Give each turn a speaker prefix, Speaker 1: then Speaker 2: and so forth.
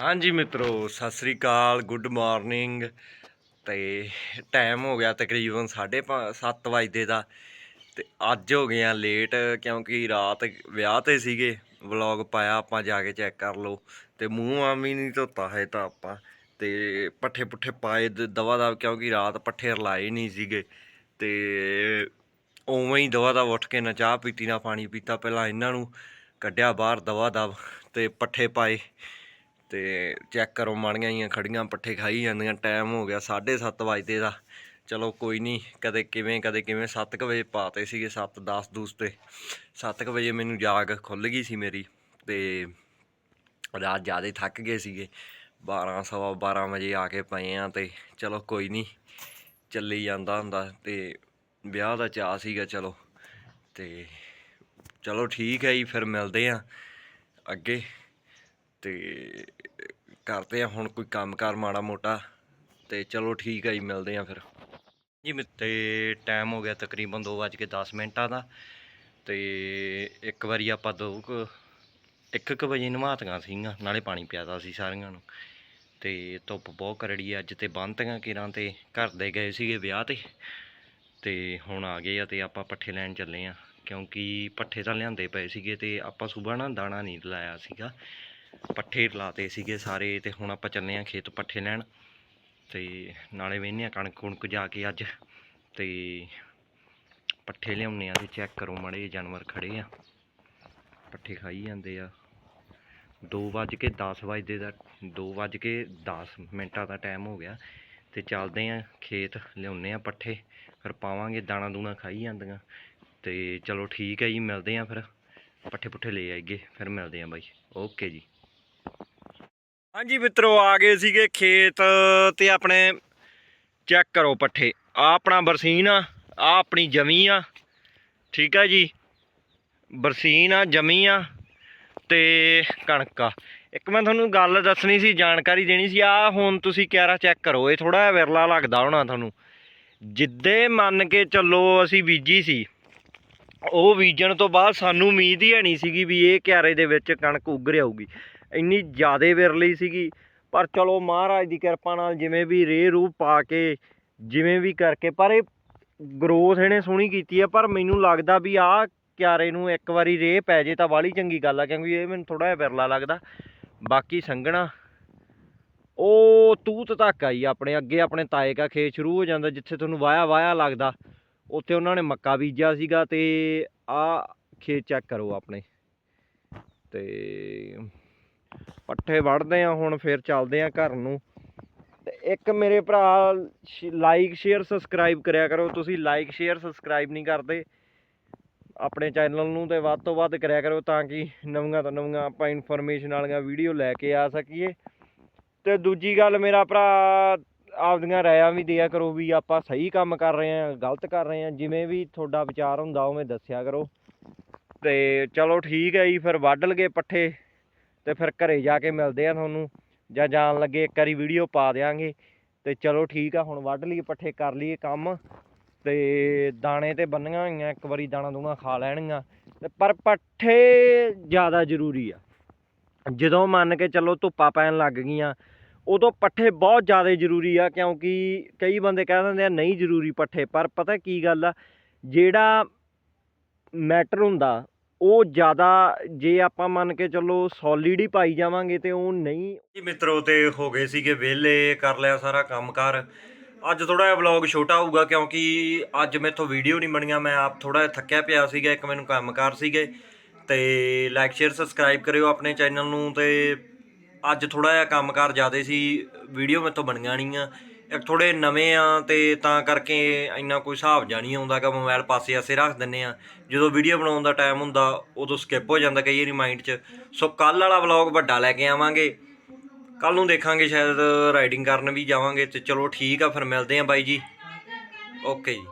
Speaker 1: ਹਾਂਜੀ ਮਿੱਤਰੋ, ਸਤਿ ਸ੍ਰੀ ਅਕਾਲ, ਗੁੱਡ ਮਾਰਨਿੰਗ। ਤੇ ਟਾਈਮ ਹੋ ਗਿਆ ਤਕਰੀਬਨ 7:30 ਵਜੇ ਦਾ। ਤੇ ਅੱਜ ਹੋ ਗਏ ਆ ਲੇਟ ਕਿਉਂਕਿ ਰਾਤ ਵਿਆਹ ਤੇ ਸੀਗੇ। ਵਲੌਗ ਪਾਇਆ, ਆਪਾਂ ਜਾ ਕੇ ਚੈੱਕ ਕਰ ਲਓ। ਤੇ ਮੂੰਹ ਆ ਵੀ ਨਹੀਂ ਧੋਤਾ ਹੈ ਤਾਂ ਆਪਾਂ। ਤੇ ਪੱਠੇ ਪੁੱਠੇ ਪਾਏ ਦ- ਦਵਾ ਦਵ, ਕਿਉਂਕਿ ਰਾਤ ਪੱਠੇ ਰਲਾਏ ਨਹੀਂ ਸੀਗੇ। ਤੇ ਉਵੇਂ ਹੀ ਦਵਾ ਦਾ ਉੱਠ ਕੇ ਨਾ ਚਾਹ ਪੀਤੀ, ਨਾ ਪਾਣੀ ਪੀਤਾ ਪਹਿਲਾਂ ਇਹਨਾਂ ਨੂੰ। ਕੱਢਿਆ ਬਾਹਰ ਦਵਾ ਦਵ ਤੇ ਪੱਠੇ ਪਾਏ। ਤੇ ਚੈੱਕ ਕਰੋ, ਮਾੜੀਆਂ ਜੀਆਂ ਖੜੀਆਂ, ਪੱਠੇ ਖਾਈ ਜਾਂਦੀਆਂ ਟਾਈਮ ਹੋ ਗਿਆ 7:30 ਵਜੇ ਦਾ। ਚਲੋ ਕੋਈ ਨਹੀਂ ਕਦੇ ਕਿਵੇਂ ਕਦੇ ਕਿਵੇਂ 7:00 ਵਜੇ ਪਾਤੇ ਸੀਗੇ 7 10 ਦੂਸ ਤੇ। 7:00 ਵਜੇ ਮੈਨੂੰ ਜਾਗ ਖੁੱਲ ਗਈ ਸੀ ਮੇਰੀ ਤੇ ਰਾਤ ਜ਼ਿਆਦਾ ਥੱਕ ਗਏ ਸੀਗੇ। 12 ਸਵਾ 12 ਵਜੇ ਆ ਕੇ ਪਏ ਆ ਤੇ ਚਲੋ ਕੋਈ ਨਹੀਂ ਚੱਲੀ ਜਾਂਦਾ ਹੁੰਦਾ ਤੇ ਵਿਆਹ ਦਾ ਚਾਅ ਸੀਗਾ ਚਲੋ ਤੇ ਚਲੋ ਠੀਕ ਹੈ ਜੀ, ਫਿਰ ਮਿਲਦੇ ਆ ਅੱਗੇ। ਤੇ ਕਰਦੇ ਆ ਹੁਣ ਕੋਈ ਕੰਮਕਾਰ ਮਾੜਾ ਮੋਟਾ ਤੇ ਚਲੋ ਠੀਕ ਆ ਜੀ, ਮਿਲਦੇ ਆ ਫਿਰ। ਜੀ, ਮਿ- ਤੇ ਟਾਈਮ ਹੋ ਗਿਆ ਤਕਰੀਬਨ 2:10 ਮਿੰਟਾਂ ਦਾ ਤੇ ਇੱਕ ਵਾਰੀ ਆਪਾਂ ਦੋ ਕੁ, ਇੱਕ ਕੁ ਵਜੇ ਨਵਾਤੀਆਂ ਸੀਗੀਆਂ, ਨਾਲੇ ਪਾਣੀ ਪਿਆਦਾ ਸੀ ਸਾਰੀਆਂ ਨੂੰ। ਤੇ ਧੁੱਪ ਬਹੁਤ ਕਰੜੀ ਆ, ਅੱਜ ਤੇ ਬੰਨਤੀਆਂ ਕਿਰਾਂ ਤੇ ਘਰ ਦੇ ਗਏ ਸੀਗੇ ਵਿਆਹ ਤੇ। ਤੇ ਹੁਣ ਆ ਗਏ ਆ ਤੇ ਆਪਾਂ ਪੱਠੇ ਲੈਣ ਚੱਲੇ ਆ, ਕਿਉਂਕਿ ਪੱਠੇ ਤਾਂ ਲਿਆਂਦੇ ਪਏ ਸੀਗੇ ਤੇ ਆਪਾਂ ਸਵੇਰ ਨਾ ਦਾਣਾ ਨਹੀਂ ਲਾਇਆ ਸੀਗਾ। ਪੱਠੇ ਲਾਤੇ ਸੀਗੇ ਸਾਰੇ ਤੇ ਹੁਣ ਆਪਾਂ ਚੱਲੇ ਆ ਖੇਤ ਪੱਠੇ ਲੈਣ ਤੇ ਨਾਲੇ ਵੇਹਨੇ ਆ ਕਣਕ ਕੁਣਕ ਜਾ ਕੇ ਅੱਜ ਤੇ ਪੱਠੇ ਲਿਆਉਣੇ ਆ ਤੇ ਚੈੱਕ ਕਰੋ ਮੜੇ ਜਾਨਵਰ ਖੜੇ ਆ। ਪੱਠੇ ਖਾਈ ਜਾਂਦੇ ਆ। 2:10 ਵਜੇ ਦਾ 2:10 ਮਿੰਟਾਂ ਦਾ ਟਾਈਮ ਹੋ ਗਿਆ ਤੇ ਚੱਲਦੇ ਆ ਖੇਤ ਲਿਆਉਣੇ ਆ ਪੱਠੇ, ਫਿਰ ਪਾਵਾਂਗੇ ਦਾਣਾ ਦੂਣਾ ਖਾਈ ਜਾਂਦੀਆਂ ਤੇ ਚਲੋ ਠੀਕ ਹੈ ਜੀ, ਮਿਲਦੇ ਆ ਫਿਰ। ਪੱਠੇ ਪੁੱਠੇ ਲੈ ਆਈਏ, ਫਿਰ ਮਿਲਦੇ ਆ ਬਾਈ। ਓਕੇ ਜੀ। ਹਾਂਜੀ ਮਿੱਤਰੋ, ਆ ਗਏ ਸੀਗੇ ਖੇਤ ਤੇ ਆਪਣੇ ਚੈੱਕ ਕਰੋ ਪੱਠੇ। ਆ ਆਪਣਾ ਬਰਸੀਨ ਆ ਆ ਆਪਣੀ ਜਮੀ ਆ, ਠੀਕ ਆ ਜੀ? ਬਰਸੀਨ ਆ, ਜਮੀ ਆ ਤੇ ਕਣਕ ਆ। ਇੱਕ ਮੈਂ ਤੁਹਾਨੂੰ ਗੱਲ ਦੱਸਣੀ ਸੀ, ਜਾਣਕਾਰੀ ਦੇਣੀ ਸੀ। ਆ ਹੁਣ ਤੁਸੀਂ ਕਿਆਰਾ ਚੈੱਕ ਕਰੋ, ਇਹ ਥੋੜਾ ਜਿਹਾ ਵਿਰਲਾ ਲੱਗਦਾ ਹੋਣਾ ਤੁਹਾਨੂੰ। ਜਿੱਦੇ ਮੰਨ ਕੇ ਚੱਲੋ ਅਸੀਂ ਬੀਜੀ ਸੀ, ਉਹ ਬੀਜਣ ਤੋਂ ਬਾਅਦ ਸਾਨੂੰ ਉਮੀਦ ਹੀ ਨਹੀਂ ਸੀਗੀ ਵੀ ਇਹ ਕਿਆਰੇ ਦੇ ਵਿੱਚ ਕਣਕ ਉੱਗ ਆਊਗੀ ਇੰਨੀ ਜ਼ਿਆਦੇ ਵਿਰਲੀ ਸੀਗੀ। ਪਰ ਚਲੋ ਮਹਾਰਾਜ ਦੀ ਕਿਰਪਾ ਨਾਲ ਜਿਵੇਂ ਵੀ ਰੇਹ ਰੂਹ ਪਾ ਕੇ, ਜਿਵੇਂ ਵੀ ਕਰਕੇ, ਪਰ ਇਹ ਗਰੋਥ ਇਹਨੇ ਸੋਹਣੀ ਕੀਤੀ ਹੈ ਪਰ ਮੈਨੂੰ ਲੱਗਦਾ ਵੀ ਆਹ ਕਿਆਰੇ ਨੂੰ ਇੱਕ ਵਾਰੀ ਰੇਹ ਪੈ ਜੇ ਤਾਂ ਵਾਲੀ ਚੰਗੀ ਗੱਲ ਆ, ਕਿਉਂਕਿ ਇਹ ਮੈਨੂੰ ਥੋੜਾ ਜਿਹਾ ਵਿਰਲਾ ਲੱਗਦਾ। ਬਾਕੀ ਸੰਘਣਾ ਉਹ ਤੂਤ ਤੱਕ ਆਈ ਆਪਣੇ ਅੱਗੇ, ਆਪਣੇ ਤਾਏ ਕਾ ਖੇਤ ਸ਼ੁਰੂ ਹੋ ਜਾਂਦਾ, ਜਿੱਥੇ ਤੁਹਾਨੂੰ ਵਾਇਆ ਵਾਇਆ ਲੱਗਦਾ। ਉੱਥੇ ਉਹਨਾਂ ਨੇ ਮੱਕਾ ਬੀਜਿਆ ਸੀਗਾ ਤੇ ਆ ਖੇਤ ਚੈੱਕ ਕਰੋ ਆਪਣੇ। ਤੇ ਪੱਠੇ ਵੜਦੇ ਆ, ਹੁਣ ਫਿਰ ਚੱਲਦੇ ਆ ਘਰ ਨੂੰ। ਤੇ ਇੱਕ ਮੇਰੇ ਭਰਾ ਲਾਈਕ ਸ਼ੇਅਰ ਸਬਸਕ੍ਰਾਈਬ ਕਰਿਆ ਕਰੋ। ਤੁਸੀਂ ਲਾਈਕ ਸ਼ੇਅਰ ਸਬਸਕ੍ਰਾਈਬ ਨਹੀਂ ਕਰਦੇ। ਆਪਣੇ ਚੈਨਲ ਨੂੰ ਤੇ ਵੱਧ ਤੋਂ ਵੱਧ ਕਰਿਆ ਕਰੋ ਤਾਂ ਕਿ ਨਵੀਆਂ ਤੋਂ ਨਵੀਆਂ ਆਪਾਂ ਇਨਫੋਰਮੇਸ਼ਨ ਵਾਲੀਆਂ ਵੀਡੀਓ ਲੈ ਕੇ ਆ ਸਕੀਏ। ਤੇ ਦੂਜੀ ਗੱਲ ਮੇਰਾ ਭਰਾ ਆਪਦੀਆਂ ਰਾਇਆਂ ਵੀ ਦਿਆ ਕਰੋ ਵੀ ਆਪਾਂ ਸਹੀ ਕੰਮ ਕਰ ਰਹੇ ਆ, ਗਲਤ ਕਰ ਰਹੇ ਆ। ਜਿਵੇਂ ਵੀ ਤੁਹਾਡਾ ਵਿਚਾਰ ਹੁੰਦਾ, ਉਵੇਂ ਦੱਸਿਆ ਕਰੋ। ਤੇ ਚਲੋ ਠੀਕ ਹੈ ਜੀ, ਫਿਰ ਵੱਢ ਲਗੇ ਪੱਠੇ। ਤੇ ਫਿਰ ਘਰੇ ਜਾ ਕੇ ਮਿਲਦੇ ਆ ਤੁਹਾਨੂੰ, ਜਾਂ ਜਾਣ ਲੱਗੇ ਇੱਕ ਵਾਰੀ ਵੀਡੀਓ ਪਾ ਦਿਆਂਗੇ। ਤੇ ਚਲੋ ਠੀਕ ਆ, ਹੁਣ ਵੱਢ ਲਈਏ ਪੱਠੇ ਕਰ ਲਈਏ ਕੰਮ। ਤੇ ਦਾਣੇ ਤੇ ਬੰਨੀਆਂ ਹੋਈਆਂ, ਇੱਕ ਵਾਰੀ ਦਾਣਾ ਦੂਣਾ ਖਾ ਲੈਣਗੀਆਂ ਤੇ ਪਰ ਪੱਠੇ ਜ਼ਿਆਦਾ ਜ਼ਰੂਰੀ ਆ। ਜਦੋਂ ਮੰਨ ਕੇ ਚੱਲੋ ਧੁੱਪਾਂ ਪੈਣ ਲੱਗ ਗਈਆਂ, ਉਦੋਂ ਪੱਠੇ ਬਹੁਤ ਜ਼ਿਆਦਾ ਜ਼ਰੂਰੀ ਆ, ਕਿਉਂਕਿ ਕਈ ਬੰਦੇ ਕਹਿ ਦਿੰਦੇ ਆ, ਨਹੀਂ ਜ਼ਰੂਰੀ ਪੱਠੇ। ਪਰ ਪਤਾ ਕੀ ਗੱਲ ਆ, ਜਿਹੜਾ ਮੈਟਰ ਹੁੰਦਾ ਉਹ ਜ਼ਿਆਦਾ ਜੇ ਆਪਾਂ ਮੰਨ ਕੇ ਚੱਲੋ ਸੋਲਿਡ ਹੀ ਪਾਈ ਜਾਵਾਂਗੇ ਤੇ ਉਹ ਨਹੀਂ ਜੀ ਮਿੱਤਰੋ ਤੇ ਹੋ ਗਏ ਸੀਗੇ ਵਿਹਲੇ, ਕਰ ਲਿਆ ਸਾਰਾ ਕੰਮਕਾਰ। ਅੱਜ ਥੋੜਾ ਜਿਹਾ ਵਲੌਗ ਛੋਟਾ ਹੋਊਗਾ ਕਿਉਂਕਿ ਅੱਜ ਮੇਥੋਂ ਵੀਡੀਓ ਨਹੀਂ ਬਣੀਆਂ, ਮੈਂ ਆਪ ਥੋੜਾ ਜਿਹਾ ਥੱਕਿਆ ਪਿਆ ਸੀਗਾ, ਇੱਕ ਮੈਨੂੰ ਕੰਮਕਾਰ ਸੀਗੇ। ਤੇ ਲਾਈਕ ਸ਼ੇਅਰ ਸਬਸਕ੍ਰਾਈਬ ਕਰਿਓ ਆਪਣੇ ਚੈਨਲ ਨੂੰ ਤੇ ਅੱਜ ਥੋੜਾ ਜਿਹਾ ਕੰਮਕਾਰ ਜ਼ਿਆਦਾ ਸੀ ਵੀਡੀਓ ਮੇਥੋਂ ਬਣੀਆਂ ਨਹੀਂ ਆ ਥੋੜੇ ਨਵੇਂ ਆ ਤੇ ਤਾਂ ਕਰਕੇ ਇੰਨਾ ਕੋਈ ਹਿਸਾਬ ਜਾ ਨਹੀਂ ਆਉਂਦਾ ਕਿ ਮੋਬਾਈਲ ਪਾਸੇ ਆਸੇ ਰੱਖ ਦਿੰਨੇ ਆ। ਜਦੋਂ ਵੀਡੀਓ ਬਣਾਉਣ ਦਾ ਟਾਈਮ ਹੁੰਦਾ, ਉਦੋਂ ਸਕਿਪ ਹੋ ਜਾਂਦਾ ਕਈ ਵਾਰੀ ਮਾਈਂਡ 'ਚ। ਸੋ ਕੱਲ ਵਾਲਾ ਵਲੌਗ ਵੱਡਾ ਲੈ ਕੇ ਆਵਾਂਗੇ। ਕੱਲ ਨੂੰ ਦੇਖਾਂਗੇ ਸ਼ਾਇਦ ਰਾਈਡਿੰਗ ਕਰਨ ਵੀ ਜਾਵਾਂਗੇ ਤੇ ਚਲੋ ਠੀਕ ਆ, ਫਿਰ ਮਿਲਦੇ ਆ ਬਾਈ ਜੀ। ਓਕੇ ਜੀ।